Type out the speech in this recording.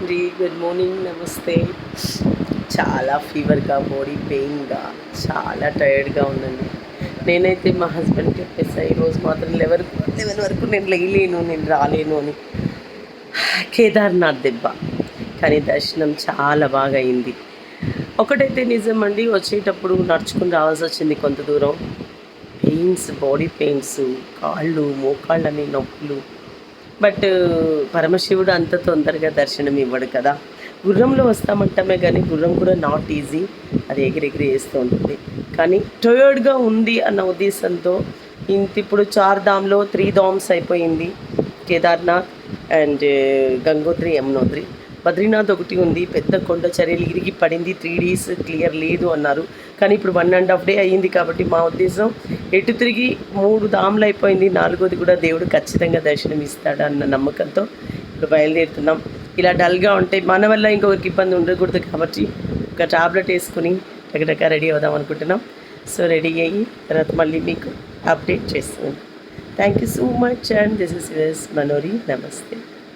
అండి. Good morning నమస్తే. చాలా ఫీవర్గా బాడీ పెయిన్గా చాలా టైర్డ్గా ఉందండి. నేనైతే మా హస్బెండ్ చెప్పేసా ఈరోజు మాత్రం లెవెన్ లెవెన్ వరకు నేను లేయలేను నేను రాలేను అని. కేదార్నాథ్ దెబ్బ. కానీ దర్శనం చాలా బాగా అయింది. ఒకటైతే నిజం అండి వచ్చేటప్పుడు నడుచుకుని రావాల్సి వచ్చింది కొంత దూరం. పెయిన్స్ బాడీ పెయిన్స్ కాళ్ళు మోకాళ్ళని నొప్పులు. బట్ పరమశివుడు అంత తొందరగా దర్శనం ఇవ్వడు కదా. గుర్రంలో వస్తామంటామే కానీ గుర్రం కూడా నాట్ ఈజీ అది ఎగిరెగిరి వేస్తూ ఉంటుంది. కానీ టయర్డ్గా ఉంది అన్న ఉద్దేశంతో ఇంత ఇప్పుడు చార్ ధామ్లో త్రీ ధామ్స్ అయిపోయింది. కేదార్నాథ్ అండ్ గంగోత్రి యమునోత్రి. బద్రీనాథ్ ఒకటి ఉంది. పెద్ద కొండ చర్యలు ఇరిగి పడింది. త్రీ డేస్ క్లియర్ లేదు అన్నారు. కానీ ఇప్పుడు వన్ అండ్ హాఫ్ డే అయ్యింది కాబట్టి మా ఉద్దేశం ఎటు తిరిగి మూడు దాములు అయిపోయింది నాలుగోది కూడా దేవుడు ఖచ్చితంగా దర్శనం ఇస్తాడు అన్న నమ్మకంతో ఇప్పుడు బయలుదేరుతున్నాం. ఇలా డల్గా ఉంటే మన వల్ల ఇంకొకరికి ఇబ్బంది ఉండకూడదు కాబట్టి ఒక టాబ్లెట్ వేసుకుని టగటగా రెడీ అవుదాం అనుకుంటున్నాం. సో రెడీ అయ్యి తర్వాత మళ్ళీ మీకు అప్డేట్ చేస్తున్నాను thank you so much and this is Manori నమస్తే